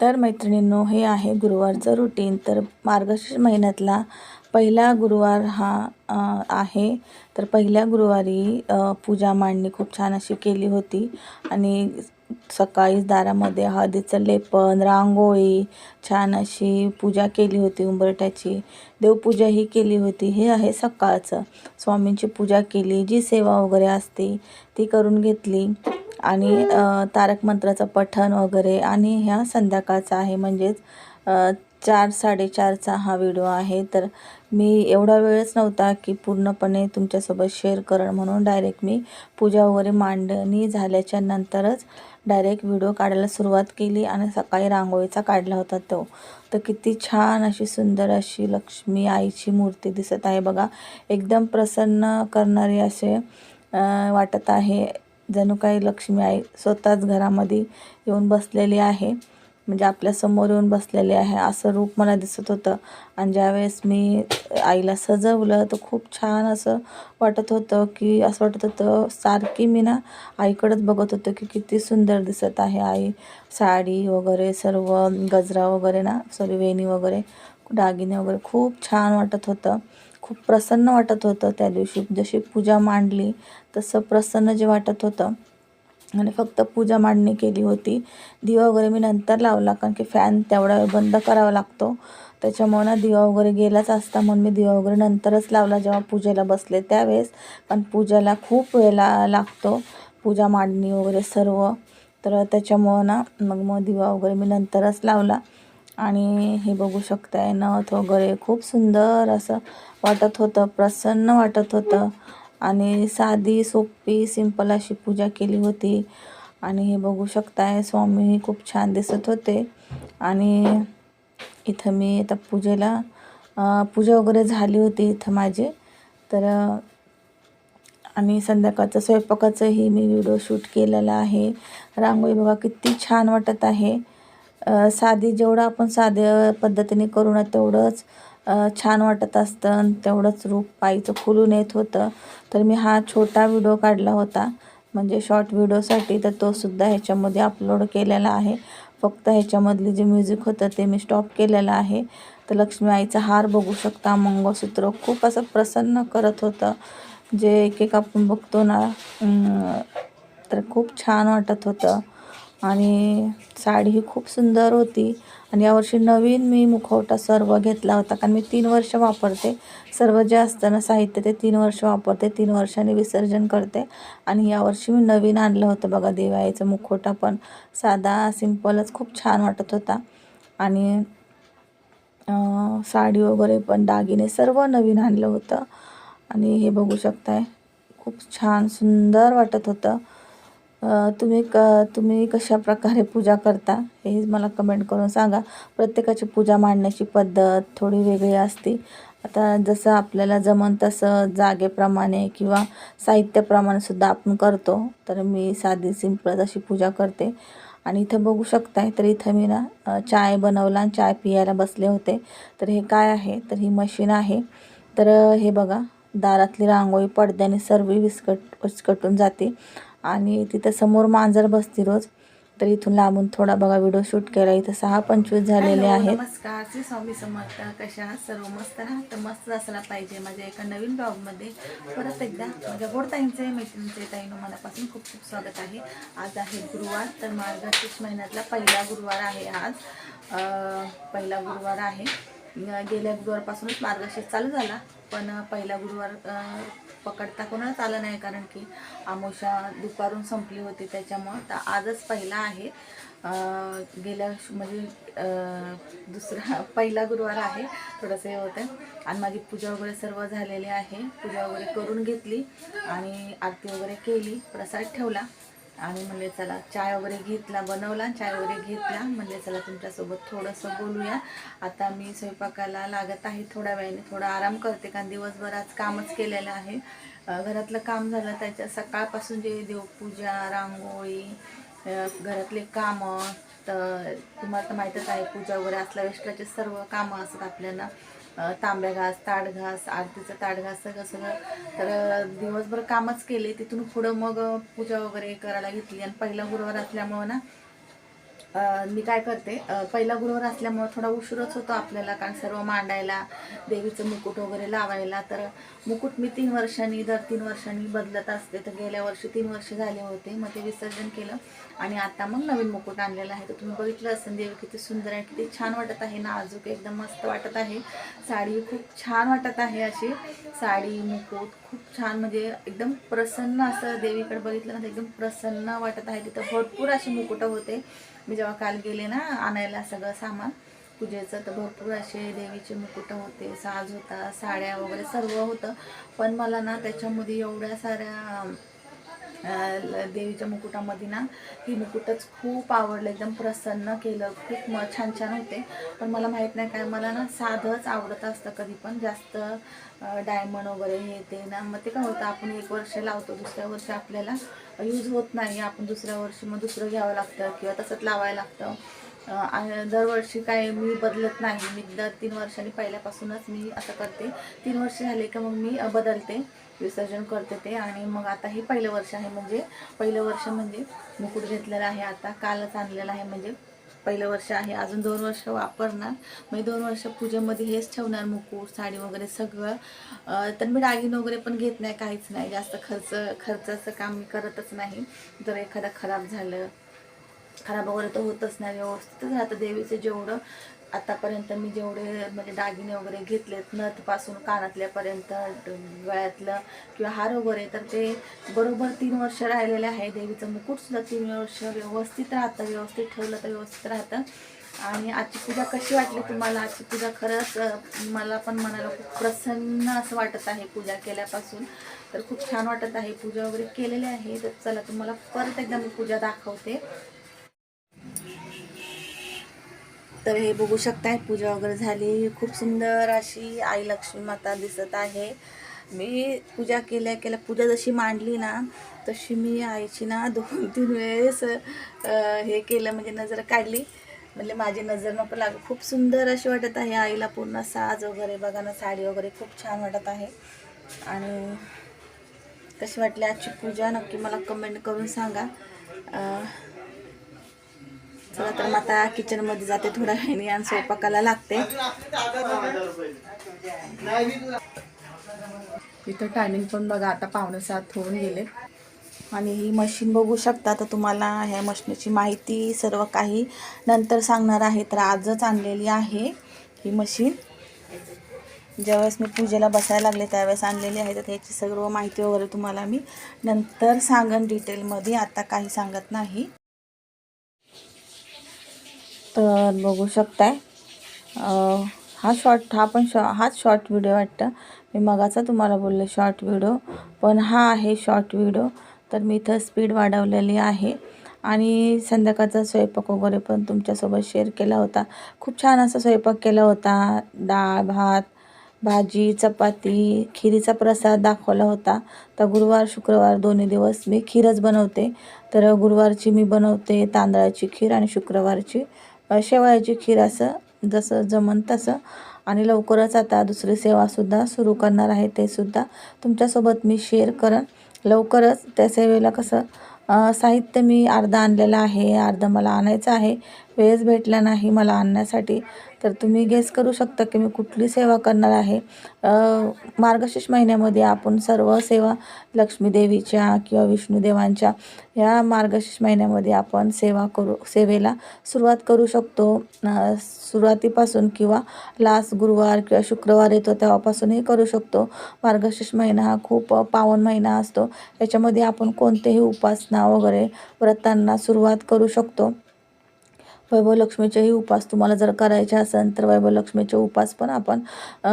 तर मैत्रिणींनो हे आहे गुरुवारचं रुटीन तर मार्गशीर्ष महिन्यातला पहिला गुरुवार हा आहे. तर पहिल्या गुरुवारी पूजा मांडणी खूप छान अशी केली होती. आणि सकाळीच दारामध्ये हळदीचं लेपन रांगोळी छान अशी पूजा केली होती उंबरठ्याची. देवपूजाही केली होती. हे आहे सकाळचं. स्वामींची पूजा केली. जी सेवा वगैरे असते ती करून घेतली. आणि तारक मंत्राचं पठण वगैरे आणि ह्या संध्याकाळचा आहे म्हणजेच चार साडेचारचा हा व्हिडिओ आहे. तर मी एवढा वेळच नव्हता की पूर्णपणे तुमच्यासोबत शेअर करण म्हणून डायरेक्ट मी पूजा वगैरे मांडणी झाल्याच्या नंतरच डायरेक्ट व्हिडिओ काढायला सुरुवात केली आणि सकाळी रांगोळीचा काढला होता तो. तर किती छान अशी सुंदर अशी लक्ष्मी आईची मूर्ती दिसत आहे. बघा एकदम प्रसन्न करणारी असे वाटत आहे. जणू काही लक्ष्मी आई स्वतःच घरामध्ये येऊन बसलेली आहे. म्हणजे आपल्यासमोर येऊन बसलेली आहे असं रूप मला दिसत होतं. आणि ज्यावेळेस मी आईला सजवलं तर खूप छान असं वाटत होतं की असं वाटत होतं सारखी मी ना आईकडंच बघत होतं की किती सुंदर दिसत आहे आई. साडी वगैरे सर्व गजरा वगैरे ना सॉरी वेणी वगैरे दागिने वगैरे खूप छान वाटत होतं. खूप प्रसन्न वाटत होतं त्या दिवशी. जशी पूजा मांडली तसं प्रसन्न जे वाटत होतं. आणि फक्त पूजा मांडणी केली होती. दिवा वगैरे मी नंतर लावला कारण की फॅन तेवढा वेळ बंद करावा लागतो. त्याच्यामुळे ना दिवा वगैरे गेलाच असता म्हणून मी दिवा वगैरे नंतरच लावला जेव्हा पूजेला बसले त्यावेळेस. पण पूजेला खूप वेळ लागतो. पूजा मांडणी वगैरे सर्व. तर त्याच्यामुळं ना मग मग दिवा वगैरे मी नंतरच लावला. आणि हे बघू शकताय नथ वगैरे. खूप सुंदर असं वाटत होतं प्रसन्न वाटत होतं. आणि साधी सोपी सिंपल अशी पूजा केली होती. आणि हे बघू शकताय स्वामी खूप छान दिसत होते. आणि इथं मी आता पूजेला पूजा वगैरे झाली होती इथं माझी. तर आणि संध्याकाळचं स्वयंपाकाचंही मी व्हिडिओ शूट केलेला आहे. रांगोळी बघा किती छान वाटत आहे. साधी जेवढं आपण साध्या पद्धतीने करू ना तेवढंच छान वाटत असतं आणि तेवढंच रूप पायीचं खुलून येत होतं. तर मी हा छोटा व्हिडिओ काढला होता. म्हणजे शॉर्ट व्हिडिओसाठी तर तो सुद्धा ह्याच्यामध्ये अपलोड केलेला आहे. फक्त ह्याच्यामधले जे म्युझिक होतं ते मी स्टॉप केलेलं आहे. तर लक्ष्मी आईचा हार बघू शकता. मंगळसूत्र खूप असं प्रसन्न करत होतं. जे एक एक आपण बघतो ना तर खूप छान वाटत होतं. आणि साडी ही खूप सुंदर होती. आणि यावर्षी नवीन मी मुखवटा सर्व घेतला होता. कारण मी तीन वर्ष वापरते. सर्व जे असतं ना साहित्य ते तीन वर्ष वापरते. तीन वर्षांनी विसर्जन करते. आणि यावर्षी मी नवीन आणलं होतं. बघा दिवाळीचं मुखवटा पण साधा सिंपलच खूप छान वाटत होता. आणि साडी वगैरे पण दागिने सर्व नवीन आणलं होतं. आणि हे बघू शकताय खूप छान सुंदर वाटत होतं. तुम्ही क तुम्ही कशा प्रकारे पूजा करता हे मला कमेंट करून सांगा. प्रत्येकाची पूजा मांडण्याची पद्धत थोडी वेगळी असते. आता जसं आपल्याला जमन तसं जागेप्रमाणे किंवा साहित्याप्रमाणे सुद्धा आपण करतो तर मी साधी सिंपल अशी पूजा करते. आणि इथं बघू शकताय तर इथं मी ना चाय बनवला आणि चाय पियायला बसले होते. तर हे काय आहे? तर ही मशीन आहे. तर हे बघा दारातली रांगोळी पडद्याने सर्व विस्कट विस्कटून जाते. आणि तिथं समोर मांजर बसते रोज. तर इथून लांबून थोडा बघा व्हिडिओ शूट केला. इथं सहा पंचवीस झालेले आहेत. नमस्कार. श्री स्वामी समर्थ. कशा? सर्व मस्त राहत तर मस्त असला पाहिजे माझ्या एका नवीन ब्लॉगमध्ये परत एकदा माझ्या गोडताईंचे मैत्रिणींचे ताईनं मनापासून खूप खूप स्वागत आहे. आज आहे गुरुवार तर मार्गशीर्ष महिन्यातला पहिला गुरुवार आहे आज. पहिला गुरुवार आहे. गेल्या गुरुवारपासूनच मार्गशीर्ष चालू झाला. पण पहिला गुरुवार पकडता कोणाच आलं नाही. कारण की आमोशा दुपारून संपली होती त्याच्यामुळं. तर आजच पहिला आहे. गेल्या म्हणजे दुसरा पहिला गुरुवार आहे. थोडंसं हे होतं आणि माझी पूजा वगैरे सर्व झालेली आहे. पूजा वगैरे करून घेतली. आणि आरती वगैरे केली. प्रसाद ठेवला. आणि म्हणले चला चाय वगैरे घेतला बनवला चाय वगैरे घेतला. म्हणले चला तुमच्यासोबत थोडंसं बोलूया. आता मी स्वयंपाकाला लागत आहे थोड्या वेळाने थोडा आराम करते कारण दिवसभर आज कामच केलेलं आहे. घरातलं काम झालं त्याच्या सकाळपासून जे देवपूजा रांगोळी घरातले कामं तर तुम्हाला तर माहीतच आहे पूजा वगैरे असल्या एक्स्ट्राचे सर्व कामं असतात आपल्याला. तांब्या घास ताट घास आरतीचं ताट घास सगळं सगळं. तर दिवसभर कामच केले. तिथून पुढं मग पूजा वगैरे करायला घेतली. आणि पहिला गुरुवार असल्यामुळं ना मी काय करते पहिला गुरुवार असल्यामुळं थोडा उशीरच होतो आपल्याला कारण सर्व मांडायला देवीचं मुकुट वगैरे लावायला. तर मुकुट मी तीन वर्षांनी दर तीन वर्षांनी बदलत असते. तर गेल्या वर्षी तीन वर्ष झाले होते. मग ते विसर्जन केलं आणि आता मग नवीन मुकुट आणलेलं आहे. तर तुम्ही बघितलं असेल देवी किती सुंदर आहे किती छान वाटत आहे. नाजूक एकदम मस्त वाटत आहे. साडी खूप छान वाटत आहे अशी. साडी मुकुट खूप छान म्हणजे एकदम प्रसन्न असं देवीकडे बघितलं ना एकदम प्रसन्न वाटत आहे. तिथं भरपूर अशी मुकुटं होते. मी जेव्हा काल गेले ना आणायला सगळं सामान पूजेचं तर भरपूर असे देवीचे मुकुटं होते साज होता साड्या वगैरे सर्व होतं. पण मला ना त्याच्यामध्ये एवढ्या साऱ्या देवीच्या मुकुटामध्ये ना ही मुकुटच खूप आवडलं एकदम प्रसन्न केलं खूप म छान छान होते. पण मला माहीत नाही काय मला ना साधंच आवडत असतं कधी पण. जास्त डायमंड वगैरे हे ते ना मग ते काय होतं आपण एक वर्ष लावतो दुसऱ्या वर्षी आपल्याला यूज होत नाही. आपण दुसऱ्या वर्षी मग दुसरं घ्यावं लागतं किंवा तसंच लावायला लागतं. दरवर्षी काय मी बदलत नाही. मी दर तीन वर्षांनी पहिल्यापासूनच मी असं करते. तीन वर्ष झाले का मग मी बदलते. विसर्जन करते ते. आणि मग आता हे पहिलं वर्ष आहे. म्हणजे पहिलं वर्ष म्हणजे मुकुट घेतलेलं आहे. आता कालच आणलेलं आहे. म्हणजे पहिलं वर्ष आहे. अजून दोन वर्ष वापरणार. म्हणजे दोन वर्ष पूजेमध्ये हेच ठेवणार मुकुट साडी वगैरे सगळं. तर मी डागिन वगैरे पण घेत नाही. काहीच नाही. जास्त खर्च खर्चाचं काम मी करतच नाही. जर एखादं खराब झालं खराब वगैरे तर होतच नाही. व्यवस्थितच राहतं. देवीचं जेवढं आतापर्यंत मी जेवढे म्हणजे दागिने वगैरे घेतलेत नथपासून कानातल्यापर्यंत गळ्यातलं किंवा हार वगैरे तर ते बरोबर तीन वर्ष राहिलेले आहे देवीचं. मुकुटसुद्धा तीन वर्ष व्यवस्थित राहतं व्यवस्थित ठेवलं तर व्यवस्थित राहतं. आणि आजची पूजा कशी वाटली तुम्हाला? आजची पूजा खरंच मला पण मनाला खूप प्रसन्न असं वाटत आहे पूजा केल्यापासून. तर खूप छान वाटत आहे. पूजा वगैरे केलेली आहे. तर चला तुम्हाला परत एकदा मी पूजा दाखवते. तर हे बघू शकताय पूजा वगैरे झाली. खूप सुंदर अशी आई लक्ष्मी माता दिसत आहे. मी पूजा केल्या केल्या पूजा जशी मांडली ना तशी मी आईची ना दोन तीन वेळेस हे केलं म्हणजे नजर काढली. म्हणजे माझी नजर नको लागू. खूप सुंदर अशी वाटत आहे आईला पूर्ण साज वगैरे बघा ना साडी वगैरे खूप छान वाटत आहे. आणि कशी वाटली आजची पूजा नक्की मला कमेंट करून सांगा. चला तर मग आता किचनमध्ये जाते थोड्या वेळाने आणि स्वयंपाकाला लागते. इथं टायमिंग पण बघा आता पावणे सात होऊन गेले. आणि ही मशीन बघू शकता तर तुम्हाला ह्या मशीनची माहिती सर्व काही नंतर सांगणार आहे. तर आजच आणलेली आहे ही मशीन ज्यावेळेस मी पूजेला बसायला लागले त्यावेळेस आणलेली आहे. तर त्याची सर्व माहिती वगैरे तुम्हाला मी नंतर सांगन डिटेलमध्ये आता काही सांगत नाही. तर बघू शकताय. हा शॉर्ट हा पण शॉ हाच शॉर्ट व्हिडिओ वाटतं. मी मगाचा तुम्हाला बोलले शॉर्ट व्हिडिओ पण हा आहे शॉर्ट व्हिडिओ तर मी इथं स्पीड वाढवलेली आहे. आणि संध्याकाळचा स्वयंपाक वगैरे पण तुमच्यासोबत शेअर केला होता. खूप छान असा स्वयंपाक केला होता. डाळ भात भाजी चपाती खिरीचा प्रसाद दाखवला होता. तर गुरुवार शुक्रवार दोन्ही दिवस मी खीरच बनवते. तर गुरुवारची मी बनवते तांदळाची खीर आणि शुक्रवारची शेवयाची खीर असं जसं जमन तसं. आणि लवकरच आता दुसरी सेवासुद्धा सुरू करणार आहे ते सुद्धा तुमच्यासोबत मी शेअर करेन. लवकरच त्या सेवेला कसं साहित्य मी अर्धं आणलेलं आहे अर्धं मला आणायचं आहे. वेळच भेटला नाही मला आणण्यासाठी. तर तुम्ही गेस करू शकता की मी कुठली सेवा करणार आहे. मार्गशीर्ष महिन्यामध्ये आपण सर्व सेवा लक्ष्मी देवीच्या किंवा विष्णुदेवांच्या या मार्गशीर्ष महिन्यामध्ये आपण सेवा करू सेवेला सुरुवात करू शकतो. सुरुवातीपासून किंवा लास्ट गुरुवार किंवा शुक्रवार येतो तेव्हापासूनही करू शकतो. मार्गशीर्ष महिना हा खूप पावन महिना असतो. याच्यामध्ये आपण कोणतेही उपासना वगैरे व्रतांना सुरुवात करू शकतो. वैभव लक्ष्मीचेही उपास तुम्हाला जर करायचे असेल तर वैभवलक्ष्मीचे उपास पण आपण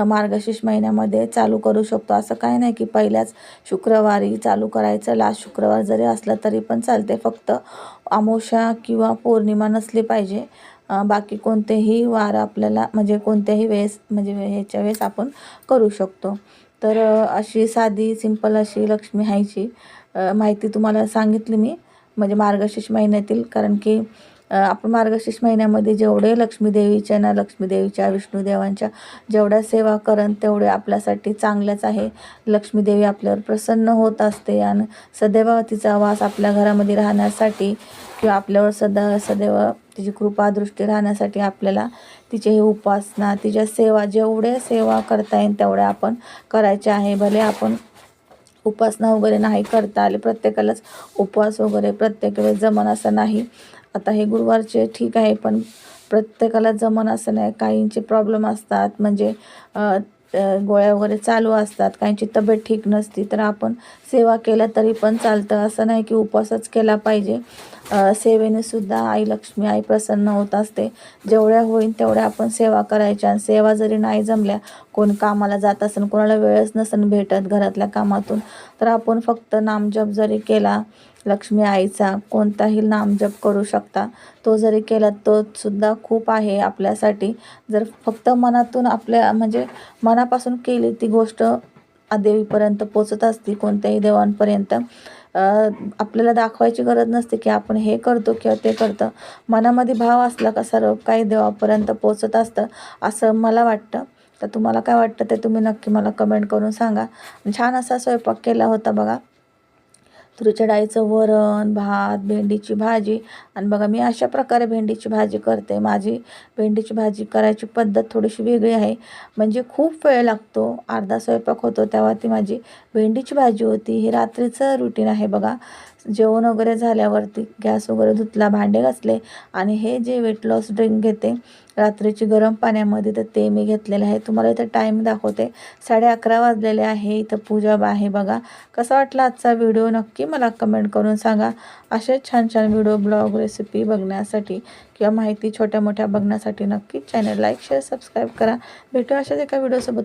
मार्गशीर्ष महिन्यामध्ये चालू करू शकतो. असं काही नाही की पहिल्याच शुक्रवारी चालू करायचं लास्ट शुक्रवार जरी असलं तरी पण चालते फक्त अमावस्या किंवा पौर्णिमा नसली पाहिजे. बाकी कोणतेही वार आपल्याला म्हणजे कोणत्याही वेळेस म्हणजे ह्याच्या वेळेस आपण करू शकतो. तर अशी साधी सिंपल अशी लक्ष्मी हायची माहिती तुम्हाला सांगितली मी म्हणजे मार्गशीर्ष महिन्यातील. कारण की आपण मार्गशीर्ष महिन्यामध्ये जेवढे लक्ष्मीदेवीच्या ना लक्ष्मीदेवीच्या विष्णूदेवांच्या विष्णुदेवांच्या जेवढ्या सेवा करन तेवढे आपल्यासाठी चांगल्याच आहे. लक्ष्मीदेवी आपल्यावर प्रसन्न होत असते आणि सदैव तिचा वास आपल्या घरामध्ये राहण्यासाठी किंवा आपल्यावर सदा सदैव तिची कृपादृष्टी राहण्यासाठी आपल्याला तिचे हे उपासना तिच्या सेवा जेवढ्या सेवा करता येईल तेवढ्या आपण करायचे आहे. भले आपण उपासना वगैरे नाही करता आले प्रत्येकालाच उपवास वगैरे प्रत्येक वेळेस जमन असं नाही. आता हे गुरुवारचे ठीक आहे पण प्रत्येकाला जमन असं नाही. काहींचे प्रॉब्लेम असतात म्हणजे गोळ्या वगैरे चालू असतात. काहींची तब्येत ठीक नसती तर आपण सेवा केल्या तरी पण चालतं. असं नाही की उपवासच केला पाहिजे. सेवेने सुद्धा आई लक्ष्मी आई प्रसन्न होत असते. जेवढ्या होईल तेवढ्या आपण सेवा करायच्या. आणि सेवा जरी नाही जमल्या कोण कामाला जात असेल कोणाला वेळच नसेल भेटत घरातल्या कामातून तर आपण फक्त नामजप जरी केला लक्ष्मी आईचा कोणताही नामजप करू शकता. तो जरी केला तो सुद्धा खूप आहे आपल्यासाठी. जर फक्त मनातून आपल्या म्हणजे मनापासून केली ती गोष्ट देवीपर्यंत पोचत असते कोणत्याही देवांपर्यंत आपल्याला दाखवायची गरज नसते की आपण हे करतो किंवा ते करतं. मनामध्ये भाव असला का सर्व काही देवापर्यंत पोचत असतं असं मला वाटतं. तर तुम्हाला काय वाटतं ते तुम्ही नक्की मला कमेंट करून सांगा. छान असा स्वयंपाक केला होता बघा. तुरीच्या डाळीचं वरण भात भेंडीची भाजी. आणि बघा मी अशा प्रकारे भेंडीची भाजी करते. माझी भेंडीची भाजी करायची पद्धत थोडीशी वेगळी आहे. म्हणजे खूप वेळ लागतो. अर्धा स्वयंपाक होतो तेव्हा ती माझी भेंडीची भाजी होती. हे रात्रीचं रुटीन आहे बघा. जेवण वगैरे झाल्यावरती गॅस वगैरे धुतला भांडे घासले आणि हे जे वेट लॉस ड्रिंक घेते रात्रीची गरम पाण्यामध्ये तर ते मी घेतलेलं आहे. तुम्हाला इथं टाईम दाखवते. साडे अकरा वाजलेले आहे इथं पूजा आहे बघा. कसा वाटला आजचा व्हिडिओ नक्की मला कमेंट करून सांगा. असे छान छान व्हिडिओ ब्लॉग रेसिपी बघण्यासाठी किंवा माहिती छोट्या मोठ्या बघण्यासाठी नक्की चॅनल लाईक शेअर सबस्क्राईब करा. भेटू अशाच एका व्हिडिओसोबत